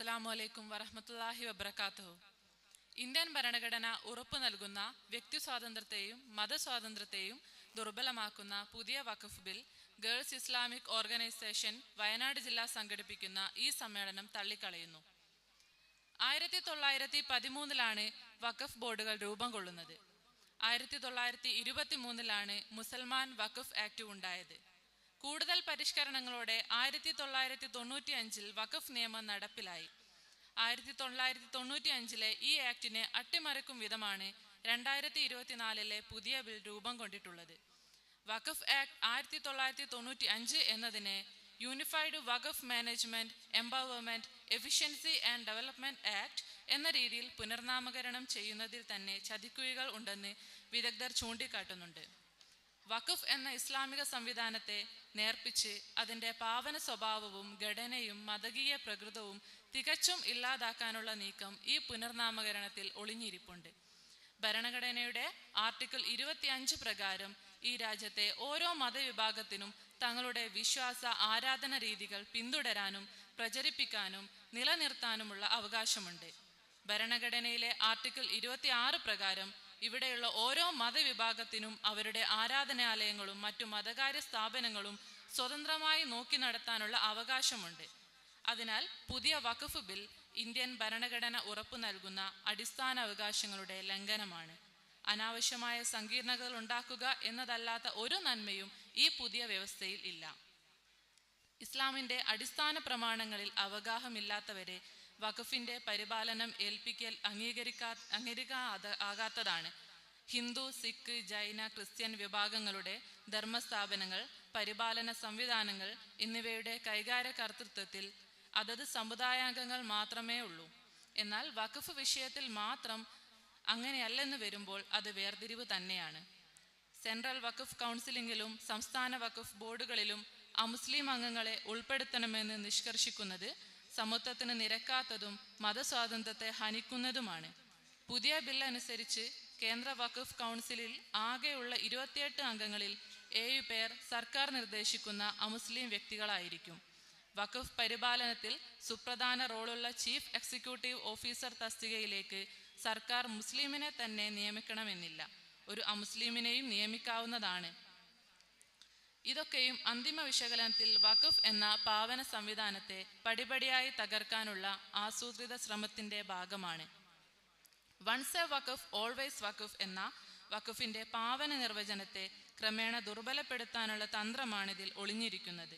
അസ്സലാമു അലൈക്കും വറഹ്മത്തുള്ളാഹി വബറകാതുഹു ഇന്ത്യൻ ഭരണഘടന ഉറപ്പു നൽകുന്ന വ്യക്തി സ്വാതന്ത്ര്യത്തെയും മതസ്വാതന്ത്ര്യത്തെയും ദുർബലമാക്കുന്ന പുതിയ Waqf bill girls Islamic organisation Wayanad ജില്ല സംഘടിപ്പിക്കുന്ന ഈ സമ്മേളനം തള്ളിക്കളയുന്നു. ആയിരത്തി തൊള്ളായിരത്തി പതിമൂന്നിലാണ് വഖഫ് ബോർഡുകൾ രൂപം കൊള്ളുന്നത്. ആയിരത്തി തൊള്ളായിരത്തി ഇരുപത്തി മൂന്നിലാണ് മുസൽമാൻ വഖഫ് ആക്ട് ഉണ്ടായത്. കൂടുതൽ പരിഷ്കരണങ്ങളോടെ ആയിരത്തി തൊള്ളായിരത്തി തൊണ്ണൂറ്റി അഞ്ചിൽ വഖഫ് നിയമം നടപ്പിലായി. ആയിരത്തി തൊള്ളായിരത്തി തൊണ്ണൂറ്റി അഞ്ചിലെ ഈ ആക്ടിനെ അട്ടിമറിക്കും വിധമാണ് രണ്ടായിരത്തി ഇരുപത്തിനാലിലെ പുതിയ ബിൽ രൂപം കൊണ്ടിട്ടുള്ളത്. വഖഫ് ആക്ട് ആയിരത്തി തൊള്ളായിരത്തി തൊണ്ണൂറ്റി അഞ്ച് എന്നതിനെ unified Waqf management empowerment efficiency and development act എന്ന രീതിയിൽ പുനർനാമകരണം ചെയ്യുന്നതിൽ തന്നെ ചതിക്കുഴികൾ ഉണ്ടെന്ന് വിദഗ്ധർ ചൂണ്ടിക്കാട്ടുന്നുണ്ട്. വഖഫ് എന്ന ഇസ്ലാമിക സംവിധാനത്തെ നേർപ്പിച്ച് അതിന്റെ പാവന സ്വഭാവവും ഘടനയും മതകീയ പ്രകൃതവും തികച്ചും ഇല്ലാതാക്കാനുള്ള നീക്കം ഈ പുനർനാമകരണത്തിൽ ഒളിഞ്ഞിരിപ്പുണ്ട്. ഭരണഘടനയുടെ ആർട്ടിക്കിൾ ഇരുപത്തിയഞ്ച് പ്രകാരം ഈ രാജ്യത്തെ ഓരോ മതവിഭാഗത്തിനും തങ്ങളുടെ വിശ്വാസ ആരാധന രീതികൾ പിന്തുടരാനും പ്രചരിപ്പിക്കാനും നിലനിർത്താനുമുള്ള അവകാശമുണ്ട്. ഭരണഘടനയിലെ ആർട്ടിക്കിൾ ഇരുപത്തി ആറ് പ്രകാരം ഇവിടെയുള്ള ഓരോ മതവിഭാഗത്തിനും അവരുടെ ആരാധനാലയങ്ങളും മറ്റു മതകാര്യ സ്ഥാപനങ്ങളും സ്വതന്ത്രമായി നോക്കി നടത്താനുള്ള അവകാശമുണ്ട്. അതിനാൽ പുതിയ വഖഫ് ബിൽ ഇന്ത്യൻ ഭരണഘടന ഉറപ്പു നൽകുന്ന അടിസ്ഥാന അവകാശങ്ങളുടെ ലംഘനമാണ്. അനാവശ്യമായ സങ്കീർണതകൾ ഉണ്ടാക്കുക എന്നതല്ലാത്ത ഒരു നന്മയും ഈ പുതിയ വ്യവസ്ഥയിൽ ഇല്ല. ഇസ്ലാമിന്റെ അടിസ്ഥാന പ്രമാണങ്ങളിൽ അവഗാഹമില്ലാത്തവരെ വഖഫിന്റെ പരിപാലനം ഏൽപ്പിക്കൽ അംഗീകരിക്കാ അംഗീകരിക്കാ ആകാത്തതാണ്. ഹിന്ദു സിഖ് ജൈന ക്രിസ്ത്യൻ വിഭാഗങ്ങളുടെ ധർമ്മസ്ഥാപനങ്ങൾ പരിപാലന സംവിധാനങ്ങൾ എന്നിവയുടെ കൈകാര്യ കർത്തൃത്വത്തിൽ അതത് സമുദായാംഗങ്ങൾ മാത്രമേ ഉള്ളൂ. എന്നാൽ വഖഫ് വിഷയത്തിൽ മാത്രം അങ്ങനെയല്ലെന്ന് വരുമ്പോൾ അത് വേർതിരിവ് തന്നെയാണ്. സെൻട്രൽ വഖഫ് കൗൺസിലിംഗിലും സംസ്ഥാന വഖഫ് ബോർഡുകളിലും അമുസ്ലിം അംഗങ്ങളെ ഉൾപ്പെടുത്തണമെന്ന് നിഷ്കർഷിക്കുന്നത് സമത്വത്തിന് നിരക്കാത്തതും മതസ്വാതന്ത്ര്യത്തെ ഹനിക്കുന്നതുമാണ്. പുതിയ ബിൽ അനുസരിച്ച് കേന്ദ്ര വഖഫ് കൗൺസിലിൽ ആകെയുള്ള ഇരുപത്തിയെട്ട് അംഗങ്ങളിൽ ഏഴു പേർ സർക്കാർ നിർദ്ദേശിക്കുന്ന അമുസ്ലിം വ്യക്തികളായിരിക്കും. വഖഫ് പരിപാലനത്തിൽ സുപ്രധാന റോളുള്ള ചീഫ് എക്സിക്യൂട്ടീവ് ഓഫീസർ തസ്തികയിലേക്ക് സർക്കാർ മുസ്ലിമിനെ തന്നെ നിയമിക്കണമെന്നില്ല. ഒരു അമുസ്ലിമിനെയും നിയമിക്കാവുന്നതാണ്. ഇതൊക്കെയും അന്തിമ വിശകലനത്തിൽ വഖഫ് എന്ന പാവന സംവിധാനത്തെ പടിപടിയായി തകർക്കാനുള്ള ആസൂത്രിത ശ്രമത്തിന്റെ ഭാഗമാണ്. Once a Waqf always Waqf എന്ന വഖഫിന്റെ പാവന നിർവചനത്തെ ക്രമേണ ദുർബലപ്പെടുത്താനുള്ള തന്ത്രമാണിതിൽ ഒളിഞ്ഞിരിക്കുന്നത്.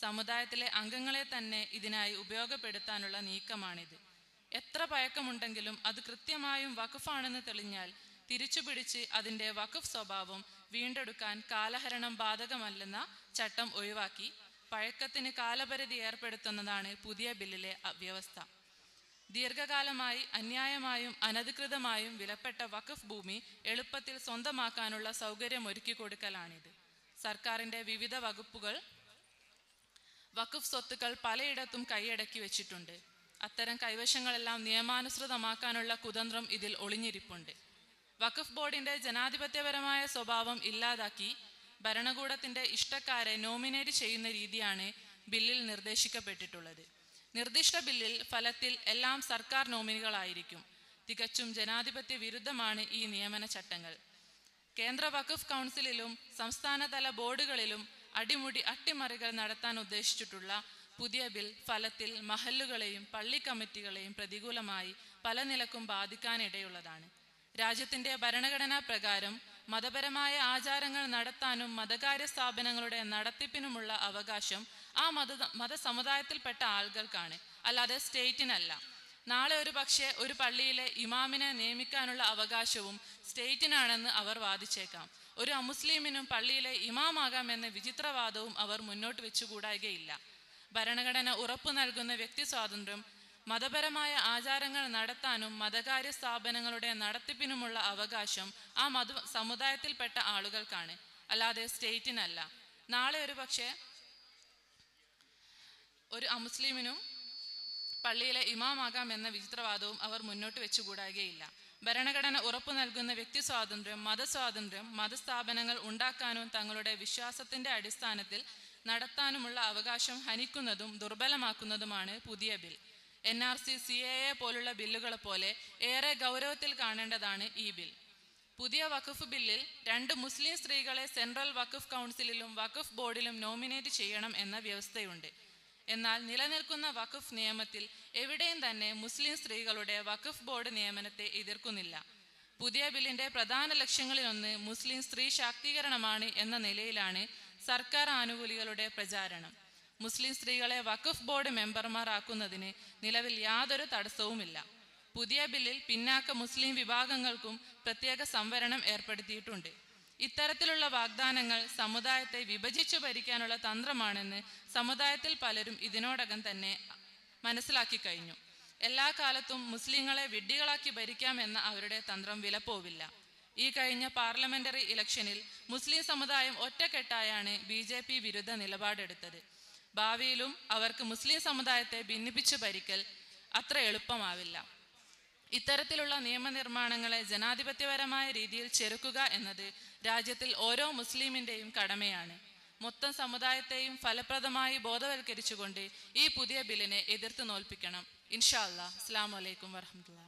സമുദായത്തിലെ അംഗങ്ങളെ തന്നെ ഇതിനായി ഉപയോഗപ്പെടുത്താനുള്ള നീക്കമാണിത്. എത്ര പഴക്കമുണ്ടെങ്കിലും അത് കൃത്യമായും വഖഫാണെന്ന് തെളിഞ്ഞാൽ തിരിച്ചുപിടിച്ച് അതിന്റെ വഖഫ് സ്വഭാവം വീണ്ടെടുക്കാൻ കാലഹരണം ബാധകമല്ലെന്ന ചട്ടം ഒഴിവാക്കി പഴക്കത്തിന് കാലപരിധി ഏർപ്പെടുത്തുന്നതാണ് പുതിയ ബില്ലിലെ വ്യവസ്ഥ ദീർഘകാലമായി അന്യായമായും അനധികൃതമായും വിലപ്പെട്ട വഖഫ് ഭൂമി എളുപ്പത്തിൽ സ്വന്തമാക്കാനുള്ള സൗകര്യം ഒരുക്കി കൊടുക്കലാണിത്. സർക്കാരിന്റെ വിവിധ വകുപ്പുകൾ വഖഫ് സ്വത്തുക്കൾ പലയിടത്തും കൈയടക്കി വെച്ചിട്ടുണ്ട്. അത്തരം കൈവശങ്ങളെല്ലാം നിയമാനുസൃതമാക്കാനുള്ള കുതന്ത്രം ഇതിൽ ഒളിഞ്ഞിരിപ്പുണ്ട്. വഖഫ് ബോർഡിന്റെ ജനാധിപത്യപരമായ സ്വഭാവം ഇല്ലാതാക്കി ഭരണകൂടത്തിന്റെ ഇഷ്ടക്കാരെ നോമിനേറ്റ് ചെയ്യുന്ന രീതിയാണ് ബില്ലിൽ നിർദ്ദേശിക്കപ്പെട്ടിട്ടുള്ളത്. നിർദ്ദിഷ്ട ബില്ലിൽ ഫലത്തിൽ എല്ലാം സർക്കാർ നോമിനികളായിരിക്കും. തികച്ചും ജനാധിപത്യ വിരുദ്ധമാണ് ഈ നിയമന ചട്ടങ്ങൾ. കേന്ദ്ര വഖഫ് കൗൺസിലിലും സംസ്ഥാനതല ബോർഡുകളിലും അടിമുടി അട്ടിമറികൾ നടത്താൻ ഉദ്ദേശിച്ചിട്ടുള്ള പുതിയ ബിൽ ഫലത്തിൽ മഹല്ലുകളെയും പള്ളി കമ്മിറ്റികളെയും പ്രതികൂലമായി പല നിലക്കും ബാധിക്കാനിടയുള്ളതാണ്. രാജ്യത്തിന്റെ ഭരണഘടനാ പ്രകാരം മതപരമായ ആചാരങ്ങൾ നടത്താനും മതകാര്യ സ്ഥാപനങ്ങളുടെ നടത്തിപ്പിനുമുള്ള അവകാശം ആ മത മതസമുദായത്തിൽപ്പെട്ട ആളുകൾക്കാണ്. അല്ലാതെ സ്റ്റേറ്റിനല്ല. നാളെ ഒരു പക്ഷേ ഒരു പള്ളിയിലെ ഇമാമിനെ നിയമിക്കാനുള്ള അവകാശവും സ്റ്റേറ്റിനാണെന്ന് അവർ വാദിച്ചേക്കാം. ഒരു അമുസ്ലിമിനും പള്ളിയിലെ ഇമാമാകാമെന്ന വിചിത്രവാദവും അവർ മുന്നോട്ട് വെച്ചുകൂടായികയില്ല. ഭരണഘടന ഉറപ്പു നൽകുന്ന വ്യക്തി സ്വാതന്ത്ര്യം മതപരമായ ആചാരങ്ങൾ നടത്താനും മതകാര്യ സ്ഥാപനങ്ങളുടെ നടത്തിപ്പിനുമുള്ള അവകാശം ആ മത സമുദായത്തിൽപ്പെട്ട ആളുകൾക്കാണ്. അല്ലാതെ സ്റ്റേറ്റിനല്ല. നാളെ ഒരു പക്ഷേ ഒരു അമുസ്ലിമിനും പള്ളിയിലെ ഇമാമാകാം എന്ന വിചിത്രവാദവും അവർ മുന്നോട്ട് വെച്ചുകൂടാകുകയില്ല ഭരണഘടന ഉറപ്പു നൽകുന്ന വ്യക്തി സ്വാതന്ത്ര്യം മതസ്വാതന്ത്ര്യം മതസ്ഥാപനങ്ങൾ ഉണ്ടാക്കാനും തങ്ങളുടെ വിശ്വാസത്തിന്റെ അടിസ്ഥാനത്തിൽ നടത്താനുമുള്ള അവകാശം ഹനിക്കുന്നതും ദുർബലമാക്കുന്നതുമാണ് പുതിയ bill. N R C C A A പോലുള്ള ബില്ലുകളെ പോലെ ഏറെ ഗൗരവത്തിൽ കാണേണ്ടതാണ് ഈ ബിൽ. പുതിയ വഖഫ് ബില്ലിൽ രണ്ട് മുസ്ലിം സ്ത്രീകളെ സെൻട്രൽ വഖഫ് കൗൺസിലിലും വഖഫ് ബോർഡിലും നോമിനേറ്റ് ചെയ്യണം എന്ന വ്യവസ്ഥയുണ്ട്. എന്നാൽ നിലനിൽക്കുന്ന വഖഫ് നിയമത്തിൽ എവിടെയും തന്നെ മുസ്ലിം സ്ത്രീകളുടെ വഖഫ് ബോർഡ് നിയമനത്തെ എതിർക്കുന്നില്ല. പുതിയ ബില്ലിന്റെ പ്രധാന ലക്ഷ്യങ്ങളിലൊന്ന് മുസ്ലിം സ്ത്രീ ശാക്തീകരണമാണ് എന്ന നിലയിലാണ് സർക്കാർ ആനുകൂല്യങ്ങളുടെ പ്രചാരണം. മുസ്ലിം സ്ത്രീകളെ വഖഫ് ബോർഡ് മെമ്പർമാരാക്കുന്നതിന് നിലവിൽ യാതൊരു തടസ്സവുമില്ല. പുതിയ ബില്ലിൽ പിന്നാക്ക മുസ്ലിം വിഭാഗങ്ങൾക്കും പ്രത്യേക സംവരണം ഏർപ്പെടുത്തിയിട്ടുണ്ട്. ഇത്തരത്തിലുള്ള വാഗ്ദാനങ്ങൾ സമുദായത്തെ വിഭജിച്ചു ഭരിക്കാനുള്ള തന്ത്രമാണെന്ന് സമുദായത്തിൽ പലരും ഇതിനോടകം തന്നെ മനസ്സിലാക്കി കഴിഞ്ഞു. എല്ലാ കാലത്തും മുസ്ലിങ്ങളെ വിഡ്ഢികളാക്കി ഭരിക്കാമെന്ന അവരുടെ തന്ത്രം വിലപ്പോവില്ല. ഈ കഴിഞ്ഞ പാർലമെന്ററി ഇലക്ഷനിൽ മുസ്ലിം സമുദായം ഒറ്റക്കെട്ടായാണ് ബി വിരുദ്ധ നിലപാടെടുത്തത്. ഭാവിയിലും അവർക്ക് മുസ്ലിം സമുദായത്തെ ഭിന്നിപ്പിച്ച് ഭരിക്കൽ അത്ര എളുപ്പമാവില്ല. ഇത്തരത്തിലുള്ള നിയമനിർമ്മാണങ്ങളെ ജനാധിപത്യപരമായ രീതിയിൽ ചെറുക്കുക എന്നത് രാജ്യത്തിൽ ഓരോ മുസ്ലിമിന്റെയും കടമയാണ്. മൊത്തം സമുദായത്തെയും ഫലപ്രദമായി ബോധവൽക്കരിച്ചുകൊണ്ട് ഈ പുതിയ ബില്ലിനെ എതിർത്ത് നോൽപ്പിക്കണം ഇൻഷാ അല്ലാ അസ്സാം വലൈക്കും വർഹമത്തുള്ള